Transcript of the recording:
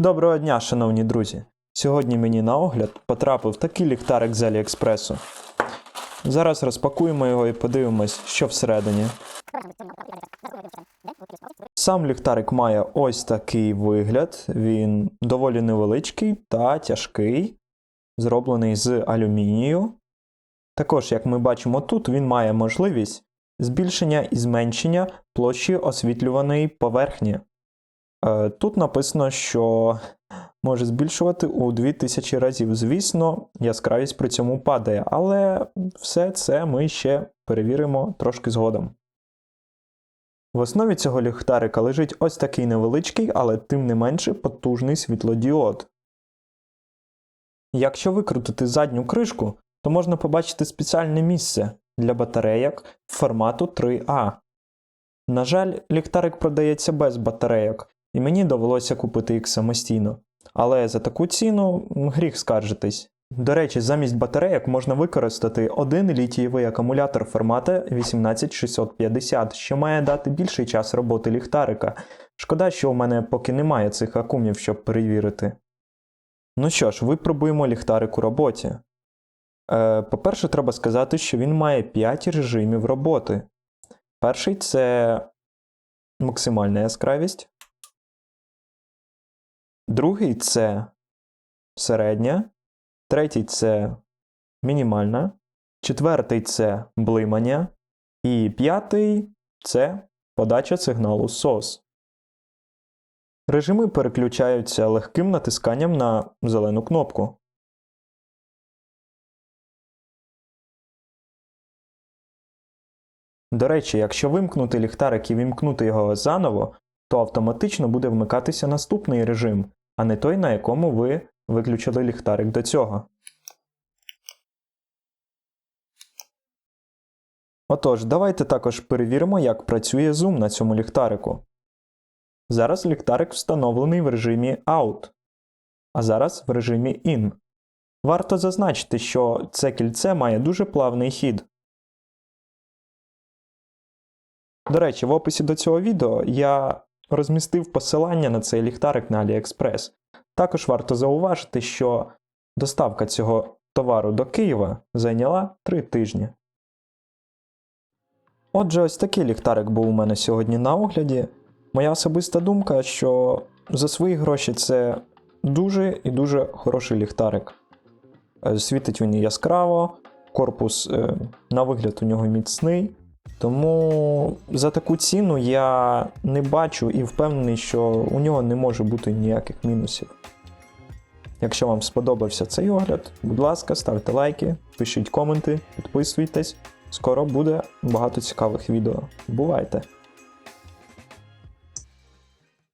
Доброго дня, шановні друзі! Сьогодні мені на огляд потрапив такий ліхтарик з Аліекспресу. Зараз розпакуємо його і подивимось, що всередині. Сам ліхтарик має ось такий вигляд. Він доволі невеличкий та тяжкий, зроблений з алюмінію. Також, як ми бачимо тут, він має можливість збільшення і зменшення площі освітлюваної поверхні. Е, Тут написано, що може збільшувати у 2000 разів. Звісно, яскравість при цьому падає, але все це ми ще перевіримо трошки згодом. В основі цього ліхтарика лежить ось такий невеличкий, але тим не менше потужний світлодіод. Якщо викрутити задню кришку, то можна побачити спеціальне місце для батарейок формату 3А. На жаль, ліхтарик продається без батарейок, і мені довелося купити їх самостійно. Але за таку ціну гріх скаржитись. До речі, замість батарейок можна використати один літієвий акумулятор формату 18650, що має дати більший час роботи ліхтарика. Шкода, що у мене поки немає цих акумів, щоб перевірити. Ну що ж, випробуємо ліхтарик у роботі. Е, по-перше, треба сказати, що він має 5 режимів роботи. Перший це максимальна яскравість. Другий це середня. Третій це мінімальна. Четвертий це блимання. І п'ятий це подача сигналу SOS. Режими переключаються легким натисканням на зелену кнопку. До речі, якщо вимкнути ліхтарик і вімкнути його заново, то автоматично буде вмикатися наступний режим, а не той, на якому ви виключили ліхтарик до цього. Отож, давайте також перевіримо, як працює зум на цьому ліхтарику. Зараз ліхтарик встановлений в режимі Out, а зараз в режимі In. Варто зазначити, що це кільце має дуже плавний хід. До речі, в описі до цього відео я розмістив посилання на цей ліхтарик на AliExpress. Також варто зауважити, що доставка цього товару до Києва зайняла 3 тижні. Отже, ось такий ліхтарик був у мене сьогодні на огляді. Моя особиста думка, що за свої гроші це дуже і дуже хороший ліхтарик. Е, Світить він яскраво, корпус е, на вигляд у нього міцний. Тому за таку ціну я не бачу і впевнений, що у нього не може бути ніяких мінусів. Якщо вам сподобався цей огляд, будь ласка, ставте лайки, пишіть коменти, підписуйтесь. Скоро буде багато цікавих відео. Бувайте!